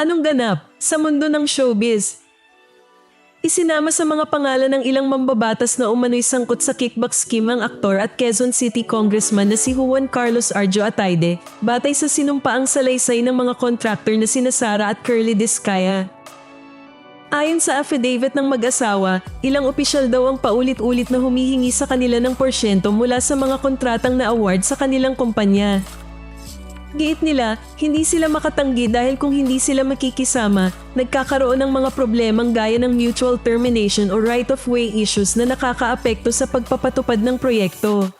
Anong ganap sa mundo ng showbiz? Isinama sa mga pangalan ng ilang mambabatas na umano'y sangkot sa kickback scheme ang aktor at Quezon City Congressman na si Juan Carlos Arjo Atayde, batay sa sinumpaang salaysay ng mga contractor na sina Sara at Curly Discaya. Ayon sa affidavit ng mag-asawa, ilang opisyal daw ang paulit-ulit na humihingi sa kanila ng porsyento mula sa mga kontratang na-award sa kanilang kumpanya. Giit nila, hindi sila makatanggi dahil kung hindi sila makikisama, nagkakaroon ng mga problemang gaya ng mutual termination o right-of-way issues na nakakaapekto sa pagpapatupad ng proyekto.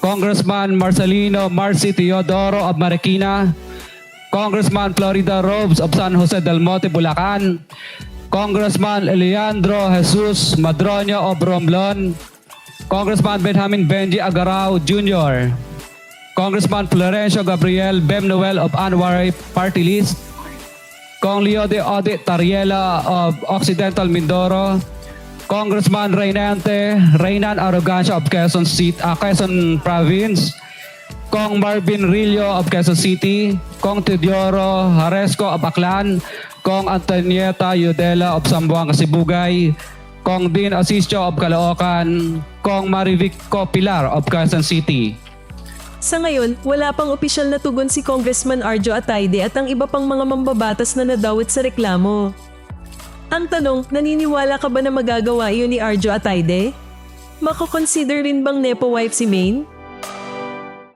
Congressman Marcelino Marcy Teodoro of Marikina, Congressman Florida Robes of San Jose del Monte, Bulacan, Congressman Leandro Jesus Madroño of Romblon, Congressman Benjamin Benji Agarao Jr., Congressman Florencio Gabriel Bem Noel of Anwar Party List, Kong Leo de Odit Tariela of Occidental Mindoro, Congressman Reynante Reynan Arrogancia of Quezon City, ah, Quezon Province, Kong Marvin Rillo of Quezon City, Kong Teodoro Haresco of Aklan, Kong Antonieta Yudela of Sambuanga, Sibugay, Kong Dean Asisio of Caloocan, Kong Marivic Pilar of Quezon City. Sa ngayon, wala pang opisyal na tugon si Congressman Arjo Atayde at ang iba pang mga mambabatas na nadawit sa reklamo. Ang tanong, naniniwala ka ba na magagawa iyon ni Arjo Atayde? Mako-consider rin bang Nepo wife si Maine?